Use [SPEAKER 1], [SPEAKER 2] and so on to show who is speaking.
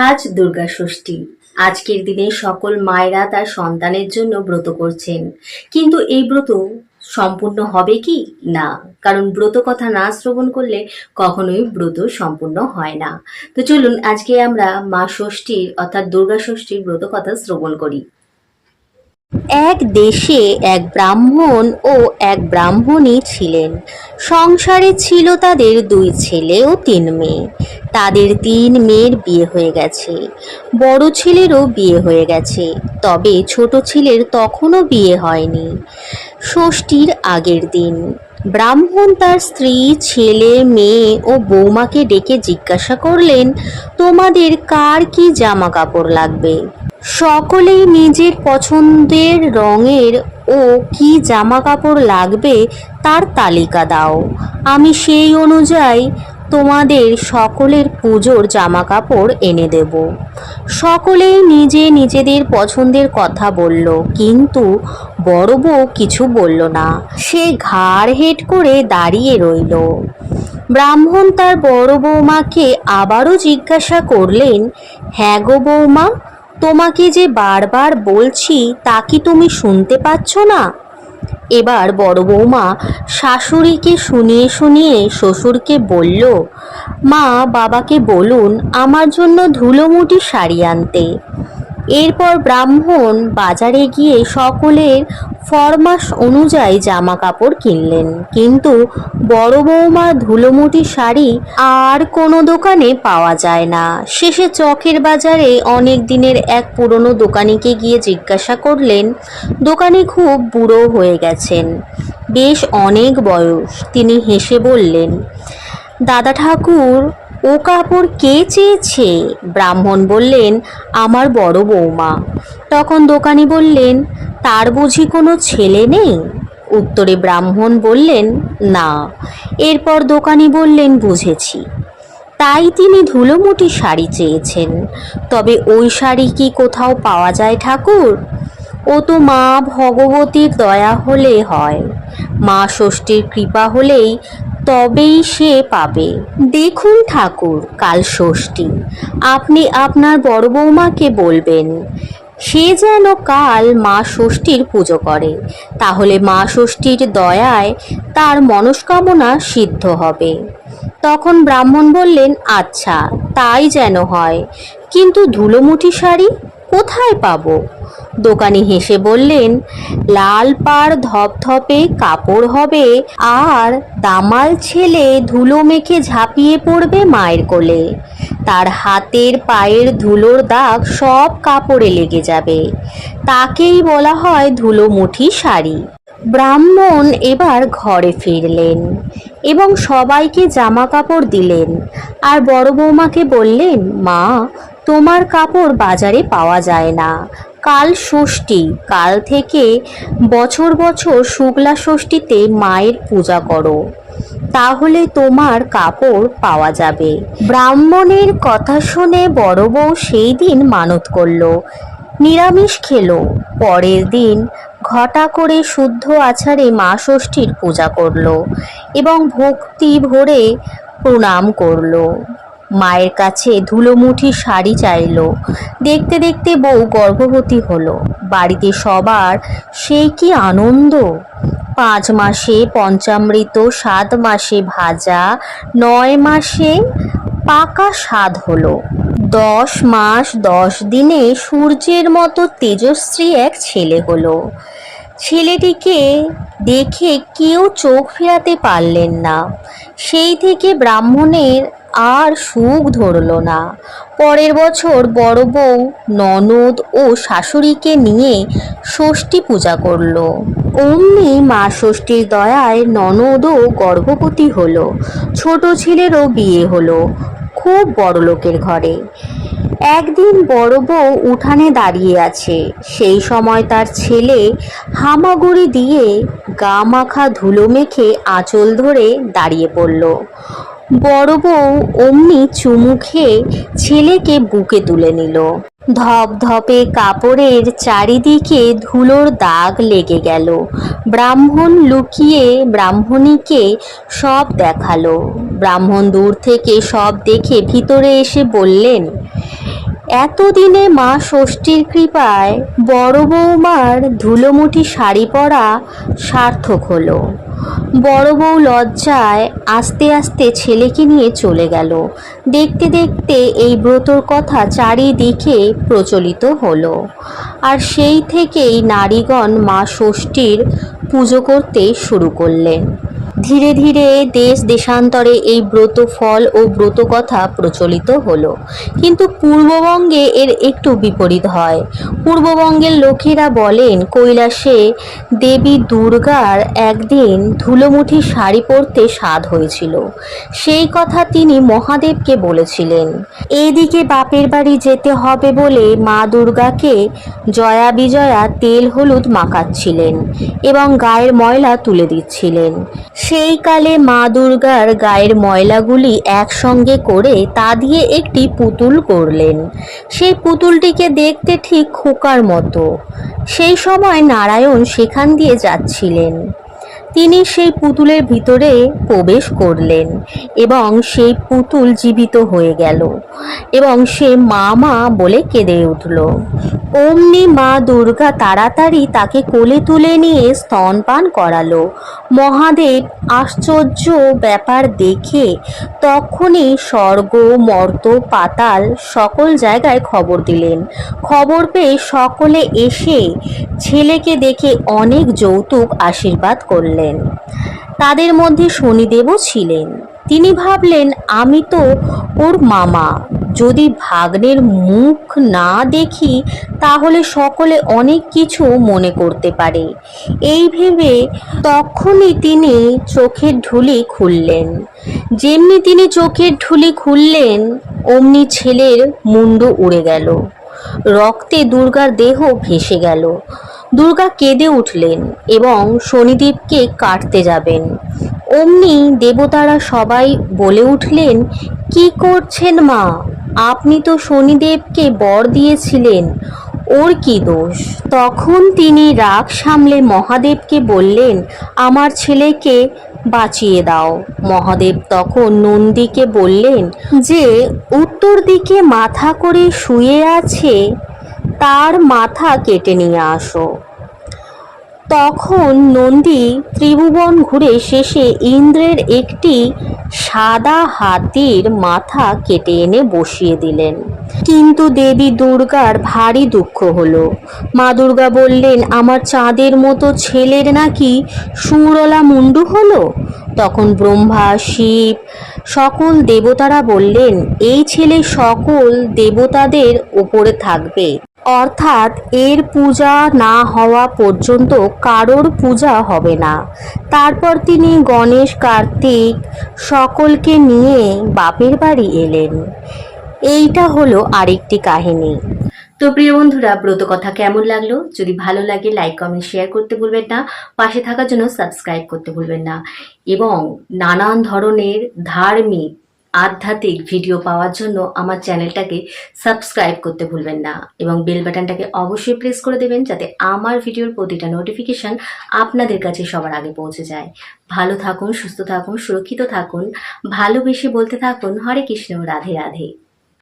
[SPEAKER 1] আজ দুর্গা ষষ্ঠী। আজকের দিনে সকল মায়েরা তার সন্তানের জন্য ব্রত করছেন। কিন্তু এই ব্রত সম্পূর্ণ হবে কি? না। কারণ ব্রত কথা না শ্রবণ করলে কখনোই ব্রত সম্পূর্ণ হয় না। তো চলুন আজকে আমরা মা ষষ্ঠীর অর্থাৎ দুর্গা ষষ্ঠীর ব্রত কথা শ্রবণ করি। এক দেশে এক ব্রাহ্মণ ও এক ব্রাহ্মণী ছিলেন। সংসারে ছিল তাদের দুই ছেলে ও তিন মেয়ে। তাদের তিন মেয়ের বিয়ে হয়ে গেছে। বড় ছেলেরও বিয়ে হয়ে গেছে। তবে ছোট ছেলের তখনও বিয়ে হয়নি। ষষ্ঠীর আগের দিন ব্রাহ্মণ তার স্ত্রী, ছেলে, মেয়ে ও বৌমাকে ডেকে জিজ্ঞাসা করলেন, তোমাদের কার কি জামা কাপড় লাগবে? সকলেই নিজের পছন্দের রঙের ও কি জামা কাপড় লাগবে তার তালিকা দাও। আমি সেই অনুযায়ী তোমাদের সকলের পুজোর জামা কাপড় এনে দেব। সকলেই নিজে নিজেদের পছন্দের কথা বলল, কিন্তু বড় বউ কিছু বলল না। সে ঘাড় হেট করে দাঁড়িয়ে রইল। ব্রাহ্মণ তার বড় বৌমাকে আবারও জিজ্ঞাসা করলেন হ্যাঁ গো বৌমা তোমাকে যে বারবার বলছি তা কি তুমি শুনতে পাচ্ছ না? এবার বড় বৌমা শাশুড়িকে শুনিয়ে শুনিয়ে শ্বশুরকে বলল, মা, বাবাকে বলুন আমার জন্য ধুলোমুটি শাড়ি আনতে। এরপর ব্রাহ্মণ বাজারে গিয়ে সকলের ফরমাস অনুযায়ী জামা কাপড় কিনলেন। কিন্তু বড় বৌমার ধুলোমুটি শাড়ি আর কোনো দোকানে পাওয়া যায় না। শেষে চকের বাজারে অনেক দিনের এক পুরনো দোকানিকে গিয়ে জিজ্ঞাসা করলেন, দোকানি খুব বুড়ো হয়ে গেছেন, বেশ অনেক বয়স। তিনি হেসে বললেন, দাদা ঠাকুর ও কাপড় কে চেয়েছে? ব্রাহ্মণ বললেন, আমার বড় বৌমা। তখন দোকানি বললেন, তার বুঝি কোনো ছেলে নেই? উত্তরে ব্রাহ্মণ বললেন, না। এরপর দোকানি বললেন, বুঝেছি। তাই তিনি ধুলোমুটি শাড়ি চেয়েছেন। তবে ওই শাড়ি কি কোথাও পাওয়া যায় ঠাকুর? ও তো মা ভগবতীর দয়া হলে হয়। মা ষষ্ঠীর কৃপা হলেই তবেই সে পাবে। দেখুন ঠাকুর, কাল ষষ্ঠী। আপনি আপনার বড় বৌমাকে বলবেন, সে যেন কাল মা ষষ্ঠীর পুজো করে। তাহলে মা ষষ্ঠীর দয়ায় তার মনস্কামনা সিদ্ধ হবে। তখন ব্রাহ্মণ বললেন আচ্ছা তাই যেন হয়। কিন্তু ধুলোমুঠি শাড়ি কোথায় পাবো? দোকানি হেসে বললেন, লাল পাড় ধপধপে কাপড় হবে আর দামাল ছেলে ধুলো মেখে ঝাঁপিয়ে পড়বে মায়ের কোলে। তার হাতের পায়ের ধুলোর দাগ সব কাপড়ে লেগে যাবে। তাকেই বলা হয় ধুলোমুঠি শাড়ি। ব্রাহ্মণ এবার ঘরে ফিরলেন এবং সবাইকে জামা কাপড় দিলেন আর বড় বৌমাকে বললেন, মা, তোমার কাপড় বাজারে পাওয়া যায় না। কাল ষষ্ঠী। কাল থেকে বছর বছর শুক্লা ষষ্ঠীতে মায়ের পূজা করো। তাহলে তোমার কাপড় পাওয়া যাবে। ব্রাহ্মণের কথা শুনে বড় বউ সেই দিন মানত করল। নিরামিষ খেলো। পরের দিন ঘটা করে শুদ্ধ আচারে মা ষষ্ঠীর পূজা করল এবং ভক্তি ভরে প্রণাম করল। মায়ের কাছে ধুলোমুঠি শাড়ি চাইলো। দেখতে দেখতে বউ গর্ভবতী হলো। বাড়িতে সবার সেই কি আনন্দ? পাঁচ মাসে পঞ্চামৃত, সাত মাসে ভাজা, নয় মাসে পাকা স্বাদ হলো। দশ মাস, দশ দিনে সূর্যের মতো তেজশ্রী এক ছেলে হলো। ছেলেটিকে দেখে কেউ চোখ ফেরাতে পারলেন না। সেই থেকে ব্রাহ্মণের আর সুখ ধরল না। পরের বছর বড় বউ ননদ ও শাশুড়িকে নিয়ে ষষ্ঠী পূজা করল। অমনি মা ষষ্ঠীর দয়ায় ননদও গর্ভবতী হলো। ছোট ছেলেরও বিয়ে হলো। খুব বড় লোকের ঘরে। একদিন বড় বউ উঠানে দাঁড়িয়ে আছে। সেই সময় তার ছেলে হামাগুড়ি দিয়ে গা মাখা ধুলো মেখে আঁচল ধরে দাঁড়িয়ে পড়ল। বড় বউ অমনি চুমু খেয়ে ছেলেকে বুকে তুলে নিল। ধপধপে কাপড়ের চারিদিকে ধুলোর দাগ লেগে গেল। ব্রাহ্মণ লুকিয়ে ব্রাহ্মণীকে সব দেখাল। ব্রাহ্মণ দূর থেকে সব দেখে ভিতরে এসে বললেন এতদিনে মা ষষ্ঠীর কৃপায় বড় বৌমার ধুলোমুঠি শাড়ি পরা সার্থক হলো। বড় বউ লজ্জায় আস্তে আস্তে ছেলেকে নিয়ে চলে গেল। দেখতে দেখতে এই ব্রতর কথা চারিদিকে প্রচলিত হলো। আর সেই থেকেই নারীগণ মা ষষ্ঠীর পুজো করতে শুরু করলেন। ধীরে ধীরে দেশ দেশান্তরে এই ব্রত ফল ও ব্রত কথা প্রচলিত হলো। কিন্তু পূর্ববঙ্গে এর একটু বিপরীত হয়। পূর্ববঙ্গের লোকেরা বলেন, কৈলাসে দেবী দুর্গার একদিন ধুলোমুঠি শাড়ি পরতে স্বাদ হয়েছিল। সেই কথা তিনি মহাদেবকে বলেছিলেন এইদিকে বাপের বাড়ি যেতে হবে বলে মা দুর্গাকে জয়া বিজয়া তেল হলুদ মাখাচ্ছিলেন এবং গায়ের ময়লা তুলে দিচ্ছিলেন। সেই কালে মা দুর্গার গায়ের ময়লাগুলি একসঙ্গে করে তা দিয়ে একটি পুতুল করলেন। সেই পুতুলটিকে দেখতে ঠিক খোকার মতো। সেই সময় নারায়ণ সেখান দিয়ে যাচ্ছিলেন। তিনি সেই পুতুলের ভিতরে প্রবেশ করলেন এবং সেই পুতুল জীবিত হয়ে গেল এবং সে মা মা বলে কেঁদে উঠল। অমনি মা দুর্গা তাড়াতাড়ি তাকে কোলে তুলে নিয়ে স্তনপান করালো। মহাদেব আশ্চর্য ব্যাপার দেখে তখনই স্বর্গ, মর্ত, পাতাল সকল জায়গায় খবর দিলেন। খবর পেয়ে সকলে এসে ছেলেকে দেখে অনেক যৌতুক আশীর্বাদ করলেন। তাদের মধ্যে শনিদেবও ছিলেন। তিনি ভাবলেন, আমি তো ওর মামা। যদি ভাগ্নের মুখ না দেখি, তাহলে সকলে অনেক কিছু মনে করতে পারে। এই ভেবে তখনই তিনি চোখের ঢুলি খুললেন। যেমনি তিনি চোখের ঢুলি খুললেন, অমনি ছেলের মুন্ডু উড়ে গেল। রক্তে দুর্গার দেহ ভেসে গেল। দুর্গা কেঁদে উঠলেন এবং শনিদেবকে কাটতে যাবেন। অমনি দেবতারা সবাই বলে উঠলেন, কি করছেন মা? আপনি তো শনিদেবকে বর দিয়েছিলেন। ওর কি দোষ? তখন তিনি রাগ সামলে মহাদেবকে বললেন, আমার ছেলেকে বাঁচিয়ে দাও। মহাদেব তখন নন্দীকে বললেন, যে উত্তর দিকে মাথা করে শুয়ে আছে তার মাথা কেটে নিয়ে আসো। তখন নন্দী ত্রিভুবন ঘুরে শেষে ইন্দ্রের একটি সাদা হাতির মাথা কেটে এনে বসিয়ে দিলেন। কিন্তু দেবী দুর্গার ভারী দুঃখ হলো। মা দুর্গা বললেন, আমার চাঁদের মতো ছেলের নাকি সুরলা মুন্ডু হলো? তখন ব্রহ্মা, শিব, সকল দেবতারা বললেন, এই ছেলে সকল দেবতাদের ওপরে থাকবে। অর্থাৎ এর পূজা না হওয়া পর্যন্ত কারোর পূজা হবে না। তারপর তিনি গণেশ, কার্তিক সকলকে নিয়ে বাপের বাড়ি এলেন। এইটা হলো আরেকটি কাহিনী। তো প্রিয় বন্ধুরা, ব্রত কথা কেমন লাগল? যদি ভালো লাগে লাইক কমেন্ট শেয়ার করতে ভুলবেন না। পাশে থাকার জন্য সাবস্ক্রাইব করতে ভুলবেন না। এবং নানান ধরনের ধার্মিক আধ্যাত্মিক ভিডিও পাওয়ার জন্য আমার চ্যানেলটাকে সাবস্ক্রাইব করতে ভুলবেন না এবং বেল বাটনটাকে অবশ্যই প্রেস করে দেবেন যাতে আমার ভিডিওর প্রতিটা নোটিফিকেশান আপনাদের কাছে সবার আগে পৌঁছে যায়। ভালো থাকুন, সুস্থ থাকুন, সুরক্ষিত থাকুন, ভালোবেসে বলতে থাকুন, হরে কৃষ্ণ, রাধে রাধে।